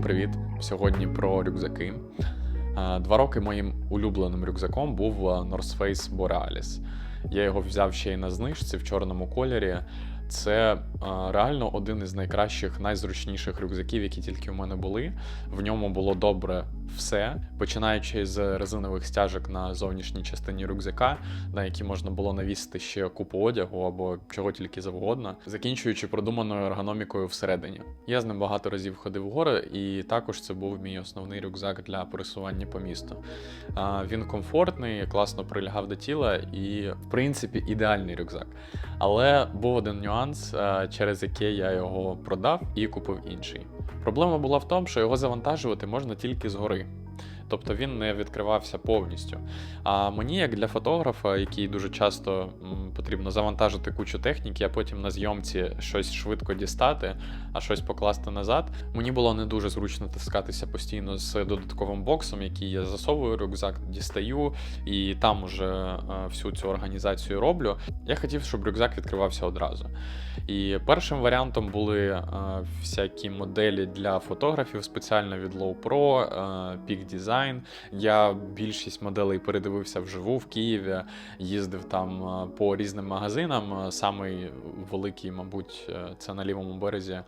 Всім привіт! Сьогодні про рюкзаки. Два роки моїм улюбленим рюкзаком був North Face Borealis. Я його взяв ще й на знижці в чорному кольорі. Це е, реально один із найкращих, найзручніших рюкзаків, які тільки у мене були. В ньому було добре все, починаючи з резинових стяжок на зовнішній частині рюкзака, на які можна було навісити ще купу одягу або чого тільки завгодно, закінчуючи продуманою ергономікою всередині. Я з ним багато разів ходив в гори, і також це був мій основний рюкзак для пересування по місту. Він комфортний, класно прилягав до тіла і, в принципі, ідеальний рюкзак. Але був один нюанс, е, через який я його продав і купив інший. Проблема була в тому, що його завантажувати можна тільки згори. Тобто він не відкривався повністю. А мені, як для фотографа, який дуже часто потрібно завантажити кучу техніки, а потім на зйомці щось швидко дістати, а щось покласти назад, мені було не дуже зручно таскатися постійно з додатковим боксом, який я засовую рюкзак, дістаю і там уже е, всю цю організацію роблю. Я хотів, щоб рюкзак відкривався одразу. І першим варіантом були е, всякі моделі для фотографів спеціально від Low Pro, е, Peak Design. Я більшість моделей передивився вживу в Києві, їздив там е, по різним магазинам. Е, Самий великий, мабуть, е, це на лівому березі.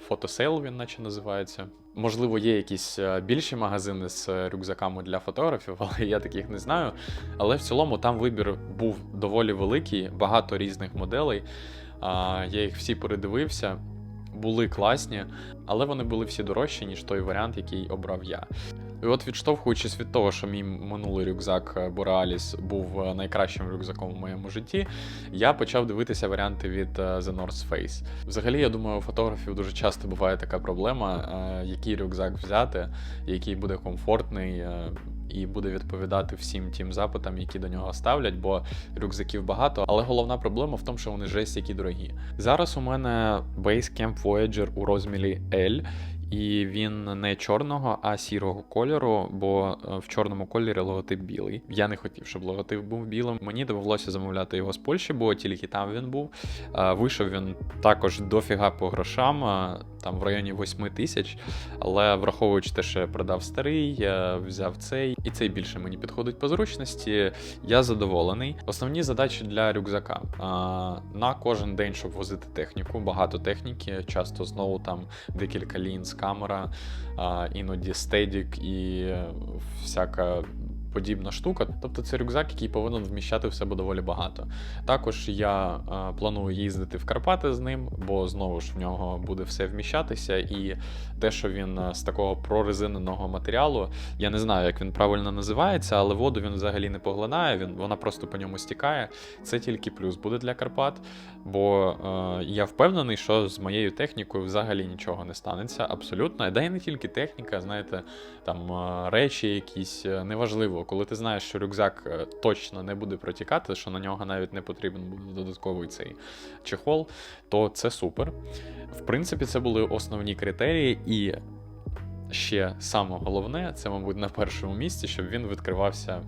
Фотосейл він наче називається. Можливо, є якісь більші магазини з рюкзаками для фотографів, але я таких не знаю. Але в цілому там вибір був доволі великий, багато різних моделей. Я їх всі передивився, були класні, але вони були всі дорожчі, ніж той варіант, який обрав я. І от відштовхуючись від того, що мій минулий рюкзак е, Borealis був е, найкращим рюкзаком у моєму житті, я почав дивитися варіанти від е, The North Face. Взагалі, я думаю, у фотографів дуже часто буває така проблема, е, який рюкзак взяти, який буде комфортний. І буде відповідати всім тим запитам, які до нього ставлять, бо рюкзаків багато. Але головна проблема в тому, що вони жесть які дорогі. Зараз у мене Basecamp Voyager у розмірі L, і він не чорного, а сірого кольору, бо е, в чорному кольорі логотип білий. Я не хотів, щоб логотип був білим. Мені довелося замовляти його з Польщі, бо тільки там він був. Е, Вийшов він також дофіга по грошам, е, там в районі 8 тисяч. Але враховуючи те, що я продав старий, я взяв цей, і цей більше мені підходить по зручності. Я задоволений. Основні задачі для рюкзака на кожен день, щоб возити техніку, багато техніки, часто знову там декілька лінз, камера, іноді стедік і всяка. Подібна штука, тобто це рюкзак, який повинен вміщати в себе доволі багато. Також я е, планую їздити в Карпати з ним, бо знову ж в нього буде все вміщатися, і те, що він е, з такого прорезиненого матеріалу, я не знаю, як він правильно називається, але воду він взагалі не поглинає, він, вона просто по ньому стікає. Це тільки плюс буде для Карпат, бо е, я впевнений, що з моєю технікою взагалі нічого не станеться. Абсолютно. Да і не тільки техніка, знаєте, там е, речі якісь, е, неважливо, коли ти знаєш, що рюкзак е, точно не буде протікати, що на нього навіть не потрібен буде додатковий цей чехол, то це супер. В принципі, це були основні критерії, і ще саме головне, це, мабуть, на першому місці, щоб він відкривався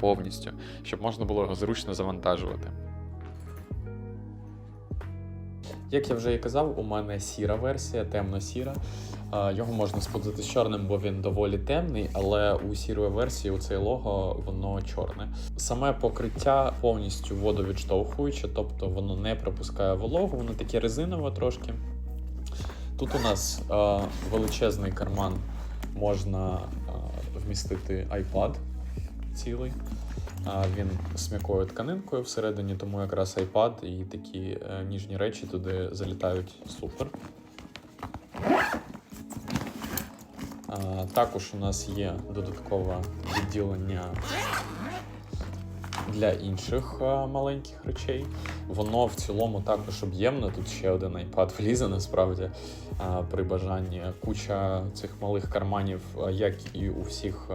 повністю, щоб можна було його зручно завантажувати. Як я вже і казав, у мене сіра версія, темно-сіра. Е, Його можна сплутати з чорним, бо він доволі темний, але у сірої версії у цей лого воно чорне. Саме покриття повністю водовідштовхуюче, тобто воно не пропускає вологу, воно таке резинове трошки. Тут у нас е, величезний карман, можна е, вмістити iPad цілий. А, Він з м'якою тканинкою всередині, тому якраз iPad і такі е, ніжні речі туди залітають супер. А, Також у нас є додаткове відділення для інших маленьких речей. Воно в цілому також об'ємне. Тут ще один iPad влізе насправді при бажанні. Куча цих малих карманів, як і у всіх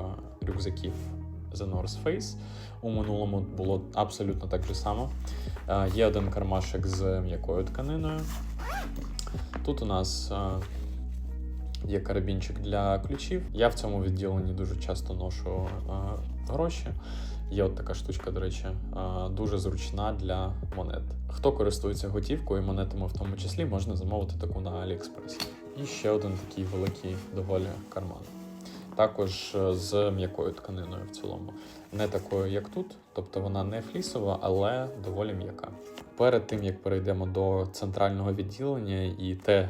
рюкзаків The North Face. У минулому було абсолютно так же само. Є один кармашек з м'якою тканиною. Тут у нас є карабінчик для ключів. Я в цьому відділенні дуже часто ношу е, гроші. Є от така штучка, до речі, е, дуже зручна для монет. Хто користується готівкою і монетами в тому числі, можна замовити таку на AliExpress. І ще один такий великий доволі карман. Також е, з м'якою тканиною в цілому. Не такою, як тут, тобто вона не флісова, але доволі м'яка. Перед тим як перейдемо до центрального відділення і те,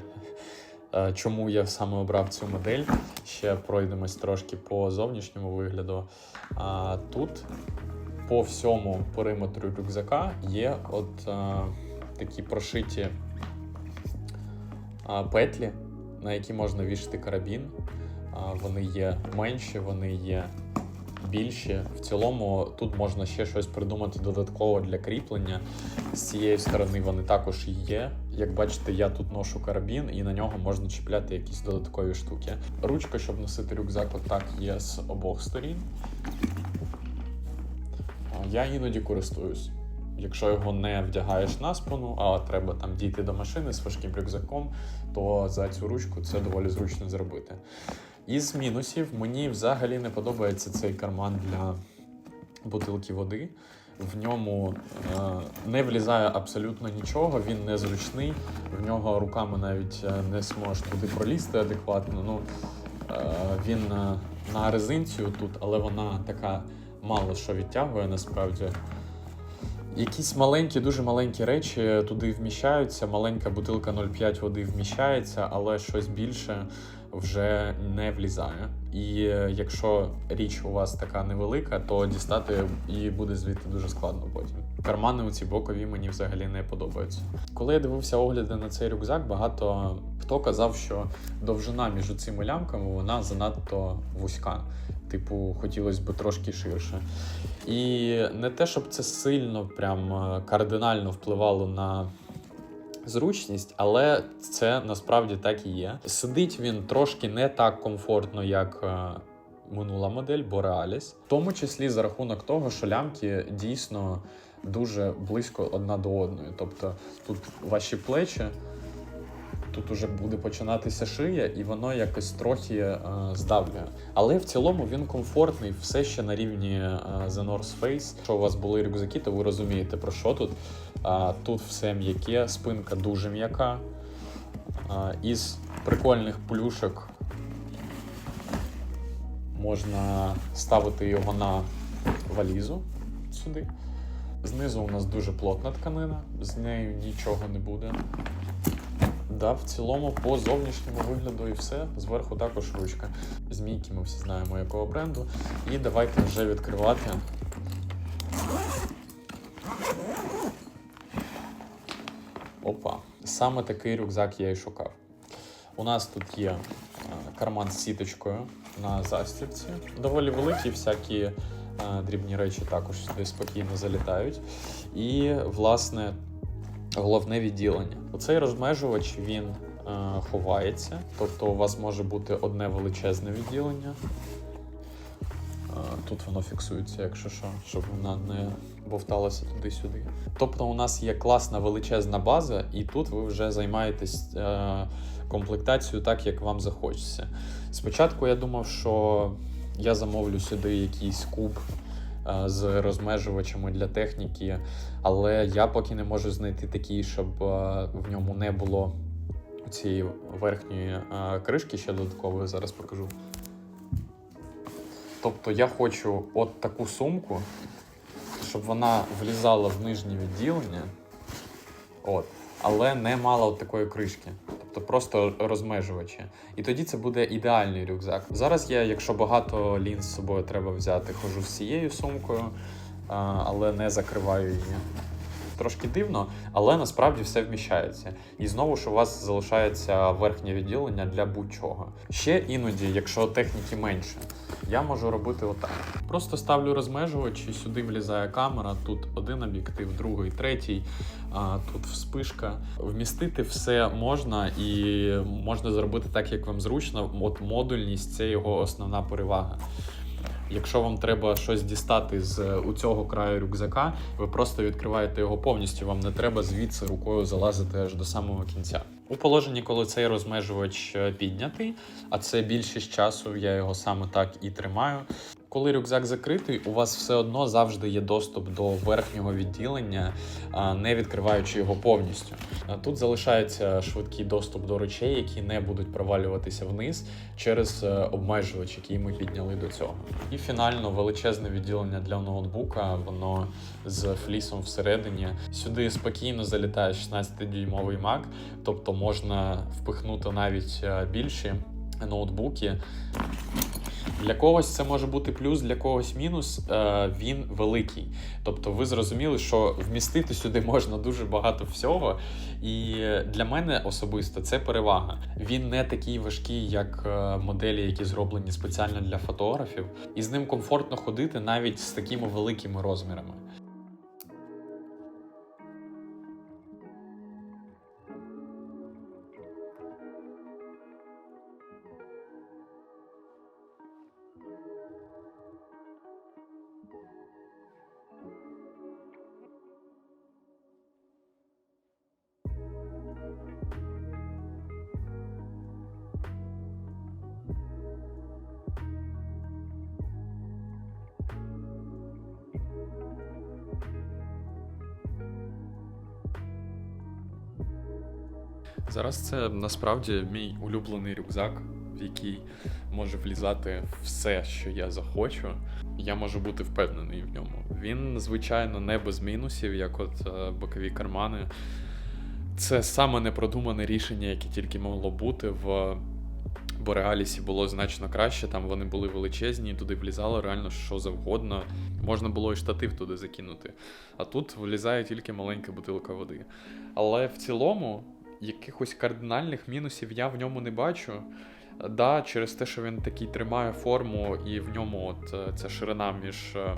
чому я саме обрав цю модель, ще пройдемось трошки по зовнішньому вигляду. А тут по всьому периметру рюкзака є от е, такі прошиті е, петлі, на які можна вішати карабін. А, Вони є менші, вони є більші. В цілому тут можна ще щось придумати додатково для кріплення. З цієї сторони вони також є. Як бачите, я тут ношу карабін, і на нього можна чіпляти якісь додаткові штуки. Ручка, щоб носити рюкзак, отак є з обох сторін. Я іноді користуюсь. Якщо його не вдягаєш на спину, а треба там дійти до машини з важким рюкзаком, то за цю ручку це доволі зручно зробити. Із мінусів мені взагалі не подобається цей карман для бутилки води. В ньому е, не влізає абсолютно нічого, він незручний, в нього руками навіть е, не зможеш туди пролізти адекватно. Ну, е, він на резинцію тут, але вона така мало що відтягує насправді. Якісь маленькі, дуже маленькі речі туди вміщаються. Маленька бутилка 0,5 води вміщається, але щось більше вже не влізає. І е, якщо річ у вас така невелика, то дістати її буде звідти дуже складно потім. Кармани у ці бокові мені взагалі не подобаються. Коли я дивився огляди на цей рюкзак, багато хто казав, що довжина між цими лямками вона занадто вузька. Типу, хотілося б трошки ширше. І не те, щоб це сильно прям е, кардинально впливало на зручність, але це насправді так і є. Сидить він трошки не так комфортно, як е, минула модель Borealis, в тому числі за рахунок того, що лямки дійсно дуже близько одна до одної. Тобто тут ваші плечі. Тут уже буде починатися шия, і воно якось трохи е, здавлює. Але в цілому він комфортний, все ще на рівні е, The North Face. Якщо у вас були рюкзаки, то ви розумієте про що тут. А, тут все м'яке, спинка дуже м'яка. Із прикольних плюшок можна ставити його на валізу сюди. Знизу у нас дуже плотна тканина, з нею нічого не буде. Да, в цілому по зовнішньому вигляду і все. Зверху також ручка. Змійки ми всі знаємо якого бренду. І давайте вже відкривати. Опа. Саме такий рюкзак я і шукав. У нас тут є е, карман з сіточкою на застібці. Доволі великі, всякі е, дрібні речі також сюди спокійно залітають. І, власне, головне відділення. Оцей розмежувач він е, ховається, тобто у вас може бути одне величезне відділення. Тут воно фіксується, якщо що, щоб вона не бовталася туди-сюди. Тобто, у нас є класна величезна база, і тут ви вже займаєтесь е, комплектацією так, як вам захочеться. Спочатку я думав, що я замовлю сюди якийсь куб е, з розмежувачами для техніки, але я поки не можу знайти такий, щоб е, в ньому не було цієї верхньої е, кришки ще додаткової, зараз покажу. Тобто я хочу от таку сумку, щоб вона влізала в нижнє відділення, от, але не мала от такої кришки. Тобто просто розмежувачі. І тоді це буде ідеальний рюкзак. Зараз я, якщо багато лінз з собою треба взяти, хожу з цією сумкою, але не закриваю її. Трошки дивно, але насправді все вміщається. І знову ж у вас залишається верхнє відділення для будь-чого. Ще іноді, якщо техніки менше, я можу робити отак. Просто ставлю розмежувач, і сюди влізає камера. Тут один об'єктив, другий, третій, а, тут вспишка. Вмістити все можна і можна зробити так, як вам зручно. От модульність це його основна перевага. Якщо вам треба щось дістати з у цього краю рюкзака, ви просто відкриваєте його повністю. Вам не треба звідси рукою залазити аж до самого кінця. У положенні, коли цей розмежувач е, піднятий, а це більшість часу, я його саме так і тримаю. Коли рюкзак закритий, у вас все одно завжди є доступ до верхнього відділення, не відкриваючи його повністю. Тут залишається швидкий доступ до речей, які не будуть провалюватися вниз через е, обмежувач, який ми підняли до цього. І фінально величезне відділення для ноутбука, воно з флісом всередині. Сюди спокійно залітає 16-дюймовий Mac, тобто можна впихнути навіть е, більші ноутбуки. Для когось це може бути плюс, для когось мінус. Е, він великий. Тобто, ви зрозуміли, що вмістити сюди можна дуже багато всього. І для мене особисто це перевага. Він не такий важкий, як е, моделі, які зроблені спеціально для фотографів, і з ним комфортно ходити навіть з такими великими розмірами. Зараз це насправді мій улюблений рюкзак, в який може влізати все, що я захочу. Я можу бути впевнений в ньому. Він, звичайно, не без мінусів, як от е, бокові кармани. Це саме непродумане рішення, яке тільки могло бути в Бореалісі було значно краще. Там вони були величезні, туди влізало реально що завгодно. Можна було і штатив туди закинути. А тут влізає тільки маленька бутилка води. Але в цілому якихось кардинальних мінусів я в ньому не бачу. Да, через те, що він такий тримає форму, і в ньому от е, ця ширина між е,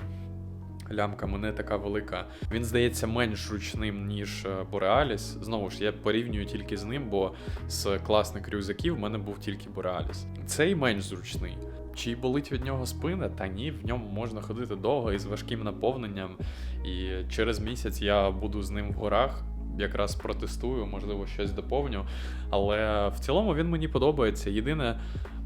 лямками не така велика. Він здається менш зручним, ніж Borealis. Знову ж, я порівнюю тільки з ним, бо з класних рюкзаків в мене був тільки Borealis. Цей менш зручний. Чи болить від нього спина? Та ні, в ньому можна ходити довго і з важким наповненням. І через місяць я буду з ним в горах. Якраз протестую, можливо, щось доповню. Але в цілому він мені подобається. Єдине,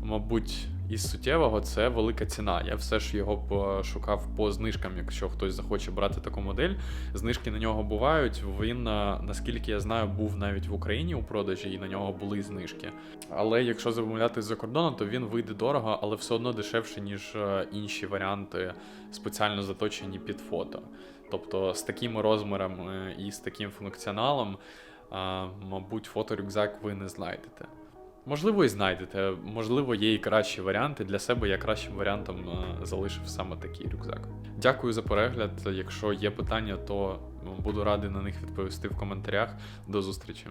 мабуть, із суттєвого це велика ціна. Я все ж його пошукав по знижкам, якщо хтось захоче брати таку модель. Знижки на нього бувають. Він, е, наскільки я знаю, був навіть в Україні у продажі, і на нього були знижки. Але якщо замовляти з-за кордону, то він вийде дорого, але все одно дешевше, ніж е, інші варіанти, спеціально заточені під фото. Тобто з такими розмірами і з таким функціоналом, мабуть, фоторюкзак ви не знайдете. Можливо, і знайдете, можливо, є і кращі варіанти. Для себе я кращим варіантом е, залишив саме такий рюкзак. Дякую за перегляд. Якщо є питання, то буду радий на них відповісти в коментарях. До зустрічі.